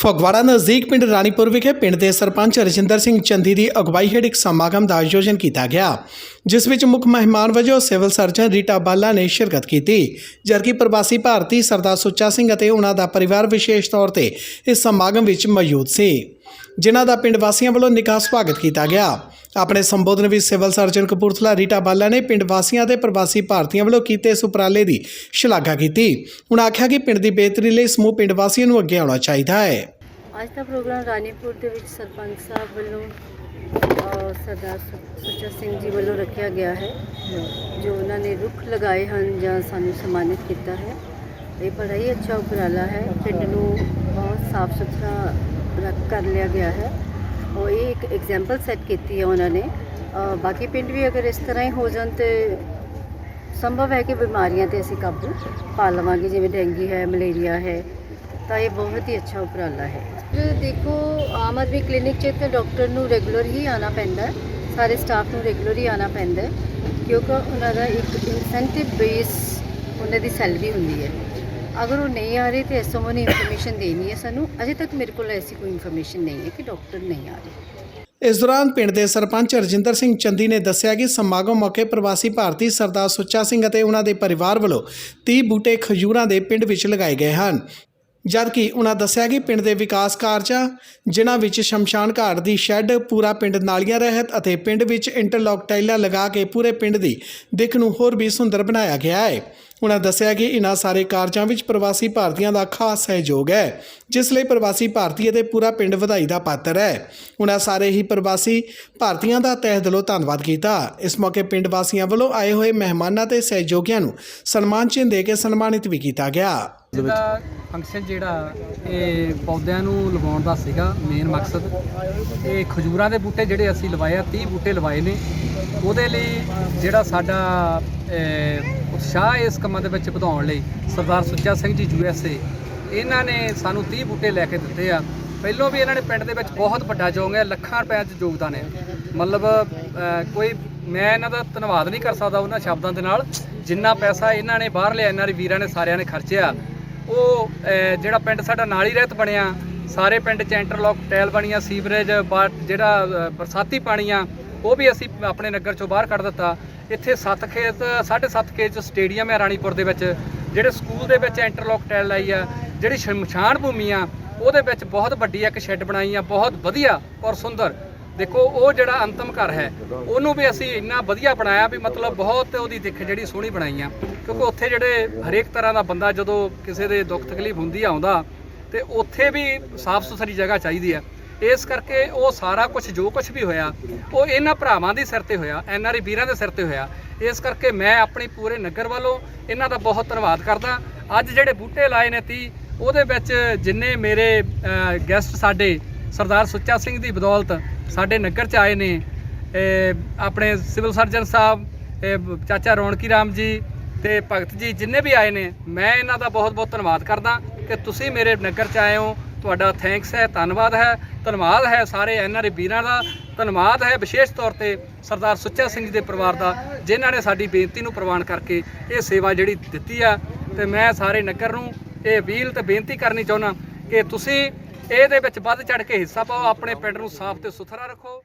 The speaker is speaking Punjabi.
ਫਗਵਾੜਾ ਨਜ਼ਦੀਕ ਪਿੰਡ ਰਾਣੀਪੁਰ ਵਿਖੇ ਪਿੰਡ ਦੇ ਸਰਪੰਚ ਰਜਿੰਦਰ ਸਿੰਘ ਚੰਦੀ ਦੀ ਅਗਵਾਈ ਹੇਠ ਇੱਕ ਸਮਾਗਮ ਦਾ ਆਯੋਜਨ ਕੀਤਾ ਗਿਆ, ਜਿਸ ਵਿੱਚ ਮੁੱਖ ਮਹਿਮਾਨ ਵਜੋਂ ਸਿਵਲ ਸਰਜਨ ਰੀਟਾ ਬਾਲਾ ਨੇ ਸ਼ਿਰਕਤ ਕੀਤੀ, ਜਦਕਿ ਪ੍ਰਵਾਸੀ ਭਾਰਤੀ ਸਰਦਾਰ ਸੁੱਚਾ ਸਿੰਘ ਅਤੇ ਉਹਨਾਂ ਦਾ ਪਰਿਵਾਰ ਵਿਸ਼ੇਸ਼ ਤੌਰ ਤੇ ਇਸ ਸਮਾਗਮ ਵਿੱਚ ਮੌਜੂਦ ਸੀ। ਜਿਨ੍ਹਾਂ ਦਾ ਪਿੰਡ ਵਾਸੀਆਂ ਵੱਲੋਂ ਨਿੱਘਾ ਸਵਾਗਤ ਕੀਤਾ ਗਿਆ। ਆਪਣੇ ਸੰਬੋਧਨ ਵਿੱਚ ਸਿਵਲ ਸਰਜਨ ਕਪੂਰਥਲਾ ਰੀਟਾ ਬਾਲਾ ਨੇ ਪਿੰਡ ਵਾਸੀਆਂ ਤੇ ਪ੍ਰਵਾਸੀ ਭਾਰਤੀਆਂ ਵੱਲੋਂ ਕੀਤੇ ਇਸ ਉਪਰਾਲੇ ਦੀ ਸ਼ਲਾਘਾ ਕੀਤੀ। ਉਹਨਾਂ ਆਖਿਆ ਕਿ ਪਿੰਡ ਦੀ ਬਿਹਤਰੀ ਲਈ ਸਮੂਹ ਪਿੰਡ ਵਾਸੀਆਂ ਨੂੰ ਅੱਗੇ ਆਉਣਾ ਚਾਹੀਦਾ ਹੈ। ਅੱਜ ਦਾ ਪ੍ਰੋਗਰਾਮ ਰਾਣੀਪੁਰ ਦੇ ਵਿੱਚ ਸਰਪੰਚ ਸਾਹਿਬ ਵੱਲੋਂ ਸਰਦਾਰ ਸੁੱਚਾ ਸਿੰਘ ਜੀ ਵੱਲੋਂ ਰੱਖਿਆ ਗਿਆ ਹੈ। ਜੋ ਉਹਨਾਂ ਨੇ ਰੁੱਖ ਲਗਾਏ ਹਨ ਜਾਂ ਸਾਨੂੰ ਸਨਮਾਨਿਤ ਕੀਤਾ ਹੈ। ਇਹ ਬੜਾ ਹੀ ਅੱਛਾ ਉਪਰਾਲਾ ਹੈ। ਪਿੰਡ ਨੂੰ ਬਹੁਤ ਸਾਫ਼ ਸੁਥਰਾ ਰੱਖ, ਕਰ ਲਿਆ ਗਿਆ ਹੈ। ਉਹ ਇਹ ਇੱਕ ਐਗਜ਼ਾਮਪਲ ਸੈੱਟ ਕੀਤੀ ਹੈ ਉਹਨਾਂ ਨੇ। ਬਾਕੀ ਪਿੰਡ ਵੀ ਅਗਰ ਇਸ ਤਰ੍ਹਾਂ ਹੀ ਹੋ ਜਾਣ ਤੇ ਸੰਭਵ ਹੈ ਕਿ ਬਿਮਾਰੀਆਂ ਤੇ ਅਸੀਂ ਕਾਬੂ ਪਾ ਲਵਾਂਗੇ, ਜਿਵੇਂ ਡੈਂਗੀ ਹੈ, ਮਲੇਰੀਆ ਹੈ, ਤਾਂ ਇਹ ਬਹੁਤ ਹੀ ਅੱਛਾ ਉਪਰਾਲਾ ਹੈ। ਦੇਖੋ, ਆਮ ਆਦਮੀ ਕਲੀਨਿਕ 'ਚ ਤੇ ਡਾਕਟਰ ਨੂੰ ਰੈਗੂਲਰ ਹੀ ਆਉਣਾ ਪੈਂਦਾ ਸਾਰੇ ਸਟਾਫ ਨੂੰ ਰੈਗੂਲਰ ਹੀ ਆਉਣਾ ਪੈਂਦਾ ਕਿਉਂਕਿ ਉਹਨਾਂ ਦਾ ਇੱਕ ਇਨਸੈਂਟਿਵ ਬੇਸ ਉਹਨਾਂ ਦੀ ਸੈਲਰੀ ਹੁੰਦੀ ਹੈ। ਅਗਰ ਉਹ ਨਹੀਂ ਆ ਰਹੇ ਤੇ ਐਸਓਮੋ ਨੇ ਇਨਫੋਰਮੇਸ਼ਨ ਦੇਣੀ ਹੈ ਸਾਨੂੰ। ਅਜੇ ਤੱਕ ਮੇਰੇ ਕੋਲ ਐਸੀ ਕੋਈ ਇਨਫੋਰਮੇਸ਼ਨ ਨਹੀਂ ਹੈ ਕਿ ਡਾਕਟਰ ਨਹੀਂ ਆ ਰਹੇ। ਇਸ ਦੌਰਾਨ ਪਿੰਡ ਦੇ ਸਰਪੰਚ ਰਜਿੰਦਰ ਸਿੰਘ ਚੰਦੀ ਨੇ ਦੱਸਿਆ ਕਿ ਸਮਾਗਮ ਮੌਕੇ ਪ੍ਰਵਾਸੀ ਭਾਰਤੀ ਸਰਦਾਰ ਸੁੱਚਾ ਸਿੰਘ ਅਤੇ ਉਹਨਾਂ ਦੇ ਪਰਿਵਾਰ ਵੱਲੋਂ 30 ਬੂਟੇ ਖਜੂਰਾਂ ਦੇ ਪਿੰਡ ਵਿੱਚ ਲਗਾਏ ਗਏ ਹਨ। ਜਦਕਿ ਉਹਨਾਂ ਦੱਸਿਆ ਕਿ ਪਿੰਡ ਦੇ ਵਿਕਾਸ ਕਾਰਜਾਂ, ਜਿਨ੍ਹਾਂ ਵਿੱਚ ਸ਼ਮਸ਼ਾਨ ਘਾਟ ਦੀ ਸ਼ੈੱਡ, ਪੂਰਾ ਪਿੰਡ ਨਾਲੀਆਂ ਰਹਿਤ ਅਤੇ ਪਿੰਡ ਵਿੱਚ ਇੰਟਰਲੌਕ ਟਾਈਲਾਂ ਲਗਾ ਕੇ ਪੂਰੇ ਪਿੰਡ ਦੀ ਦਿੱਖ ਨੂੰ ਹੋਰ ਵੀ ਸੁੰਦਰ ਬਣਾਇਆ ਗਿਆ ਹੈ। ਉਹਨਾਂ ਦੱਸਿਆ ਕਿ ਇਨ੍ਹਾਂ ਸਾਰੇ ਕਾਰਜਾਂ ਵਿੱਚ ਪ੍ਰਵਾਸੀ ਭਾਰਤੀਆਂ ਦਾ ਖਾਸ ਸਹਿਯੋਗ ਹੈ, ਜਿਸ ਲਈ ਪ੍ਰਵਾਸੀ ਭਾਰਤੀ ਅਤੇ ਪੂਰਾ ਪਿੰਡ ਵਧਾਈ ਦਾ ਪਾਤਰ ਹੈ। ਉਹਨਾਂ ਸਾਰੇ ਹੀ ਪ੍ਰਵਾਸੀ ਭਾਰਤੀਆਂ ਦਾ ਤਹਿ ਦਿਲੋਂ ਧੰਨਵਾਦ ਕੀਤਾ। ਇਸ ਮੌਕੇ ਪਿੰਡ ਵਾਸੀਆਂ ਵੱਲੋਂ ਆਏ ਹੋਏ ਮਹਿਮਾਨਾਂ ਤੇ ਸਹਿਯੋਗੀਆਂ ਨੂੰ ਸਨਮਾਨ ਚਿੰਨ੍ਹ ਦੇ ਕੇ ਸਨਮਾਨਿਤ ਵੀ ਕੀਤਾ ਗਿਆ। ਜਿਹਦਾ ਫੰਕਸ਼ਨ ਜਿਹੜਾ ਇਹ ਪੌਦਿਆਂ ਨੂੰ ਲਗਾਉਣ ਦਾ ਸੀਗਾ ਮੇਨ ਮਕਸਦ। ਇਹ ਖਜੂਰਾਂ ਦੇ ਬੂਟੇ ਜਿਹੜੇ ਅਸੀਂ ਲਵਾਏ ਆ 30 ਬੂਟੇ ਲਵਾਏ ਨੇ। ਉਹਦੇ ਲਈ ਜਿਹੜਾ ਸਾਡਾ ਉਤਸ਼ਾਹ ਇਸ ਕੰਮਾਂ ਦੇ ਵਿੱਚ ਵਧਾਉਣ ਲਈ ਸਰਦਾਰ Sucha Singh ji U S A. ਇਹਨਾਂ ਨੇ ਸਾਨੂੰ 30 ਬੂਟੇ ਲੈ ਕੇ ਦਿੱਤੇ ਆ। ਪਹਿਲੋਂ ਵੀ ਇਹਨਾਂ ਨੇ ਪਿੰਡ ਦੇ ਵਿੱਚ ਬਹੁਤ ਵੱਡਾ ਯੋਗ ਹੈ, ਲੱਖਾਂ ਰੁਪਏ ਚ ਯੋਗਦਾਨ ਹੈ। ਮਤਲਬ ਕੋਈ, ਮੈਂ ਇਹਨਾਂ ਦਾ ਧੰਨਵਾਦ ਨਹੀਂ ਕਰ ਸਕਦਾ ਉਹਨਾਂ ਸ਼ਬਦਾਂ ਦੇ ਨਾਲ। ਜਿੰਨਾ ਪੈਸਾ ਇਹਨਾਂ ਨੇ ਬਾਹਰ ਬਾਹਰਲੇ ਐਨਆਰ ਵੀਰਾਂ ਨੇ, ਸਾਰਿਆਂ ਨੇ ਖਰਚਿਆ। ਉਹ ਜਿਹੜਾ ਪਿੰਡ ਸਾਡਾ ਨਾਲ ਹੀ ਰਹਿਤ ਬਣਿਆ, ਸਾਰੇ ਪਿੰਡ ਚ ਇੰਟਰਲੌਕ ਟੈਲ ਬਣੀਆਂ, ਸੀਵਰੇਜ, ਬਾ- ਜਿਹੜਾ ਬਰਸਾਤੀ ਪਾਣੀ ਆ ਉਹ ਵੀ ਅਸੀਂ ਆਪਣੇ ਨਗਰ ਚੋਂ ਬਾਹਰ ਕੱਢ ਦਿੱਤਾ। ਇੱਥੇ ਸੱਤ ਖੇਤ, ਸਾਢੇ ਸੱਤ ਖੇਤ ਸਟੇਡੀਅਮ ਹੈ ਰਾਣੀਪੁਰ ਦੇ ਵਿੱਚ, ਜਿਹੜੇ ਸਕੂਲ ਦੇ ਵਿੱਚ ਇੰਟਰਲੌਕ ਟੈਲ ਲਾਈ ਆ, ਜਿਹੜੀ ਸ਼ਮਸ਼ਾਨ ਭੂਮੀ ਆ, ਉਹਦੇ ਵਿੱਚ ਬਹੁਤ ਵੱਡੀ ਇੱਕ ਸ਼ੈੱਡ ਬਣਾਈ ਆ, ਬਹੁਤ ਵਧੀਆ ਔਰ ਸੁੰਦਰ। ਦੇਖੋ, ਉਹ ਜਿਹੜਾ ਅੰਤਮ ਘਰ ਹੈ, ਉਹਨੂੰ ਵੀ ਅਸੀਂ ਇੰਨਾ ਵਧੀਆ ਬਣਾਇਆ ਵੀ ਮਤਲਬ ਬਹੁਤ ਉਹਦੀ ਦਿੱਖ ਜਿਹੜੀ ਸੋਹਣੀ ਬਣਾਈ ਆ। ਕਿਉਂਕਿ ਉੱਥੇ ਜਿਹੜੇ ਹਰੇਕ ਤਰ੍ਹਾਂ ਦਾ ਬੰਦਾ ਜਦੋਂ ਕਿਸੇ ਦੇ ਦੁੱਖ ਤਕਲੀਫ ਹੁੰਦੀ ਆਉਂਦਾ, ਤੇ ਉੱਥੇ ਵੀ ਸਾਫ਼ ਸੁਥਰੀ ਜਗ੍ਹਾ ਚਾਹੀਦੀ ਆ। ਇਸ ਕਰਕੇ ਉਹ ਸਾਰਾ ਕੁਝ ਜੋ ਕੁਝ ਵੀ ਹੋਇਆ, ਉਹ ਇਹਨਾਂ ਭਰਾਵਾਂ ਦੇ ਸਿਰ ਤੇ ਹੋਇਆ ਐਨਆਰਈ ਵੀਰਾਂ ਦੇ ਸਿਰ ਤੇ ਹੋਇਆ। ਇਸ ਕਰਕੇ ਮੈਂ ਆਪਣੀ ਪੂਰੇ ਨਗਰ ਵੱਲੋਂ ਇਹਨਾਂ ਦਾ ਬਹੁਤ ਧੰਨਵਾਦ ਕਰਦਾ। ਅੱਜ ਜਿਹੜੇ ਬੂਟੇ ਲਾਏ ਨੇ 30 ਉਹਦੇ ਵਿੱਚ ਜਿੰਨੇ ਮੇਰੇ ਗੈਸਟ ਸਾਡੇ ਸਰਦਾਰ ਸੁੱਚਾ ਸਿੰਘ ਦੀ ਬਦੌਲਤ ਸਾਡੇ ਨਗਰ ਚ ਆਏ ਨੇ ਆਪਣੇ ਸਿਵਲ ਸਰਜਨ ਸਾਹਿਬ ਚਾਚਾ ਰੌਣਕੀ ਰਾਮ ਜੀ ਤੇ ਭਗਤ ਜੀ ਜਿੰਨੇ ਵੀ ਆਏ ਨੇ, ਮੈਂ ਇਹਨਾਂ ਦਾ ਬਹੁਤ ਬਹੁਤ ਧੰਨਵਾਦ ਕਰਦਾ ਕਿ ਤੁਸੀਂ ਮੇਰੇ ਨਗਰ ਚ ਆਏ ਹੋ। ਤੁਹਾਡਾ ਥੈਂਕਸ ਹੈ, ਧੰਨਵਾਦ ਹੈ ਧੰਨਵਾਦ ਹੈ ਸਾਰੇ ਐਨ ਆਰ ਐਨਆਰਏ ਵੀਰਾਂ ਦਾ, ਧੰਨਵਾਦ ਹੈ ਵਿਸ਼ੇਸ਼ ਤੌਰ ਤੇ ਸਰਦਾਰ ਸੁੱਚਾ ਸਿੰਘ ਜੀ ਦੇ ਪਰਿਵਾਰ ਦਾ, ਜਿਨ੍ਹਾਂ ਨੇ ਸਾਡੀ ਬੇਨਤੀ ਨੂੰ ਪ੍ਰਵਾਨ ਕਰਕੇ ਇਹ ਸੇਵਾ ਜਿਹੜੀ ਦਿੱਤੀ ਆ। ਤੇ ਮੈਂ ਸਾਰੇ ਨਗਰ ਨੂੰ ਇਹ ਅਪੀਲ ਤੇ ਬੇਨਤੀ ਕਰਨੀ ਚਾਹੁੰਦਾ ਕਿ ਤੁਸੀਂ ਇਹਦੇ ਵਿੱਚ ਵੱਧ ਚੜ ਕੇ ਹਿੱਸਾ ਪਾਓ, ਆਪਣੇ ਪਿੰਡ ਨੂੰ ਸਾਫ਼ ਤੇ ਸੁਥਰਾ ਰੱਖੋ।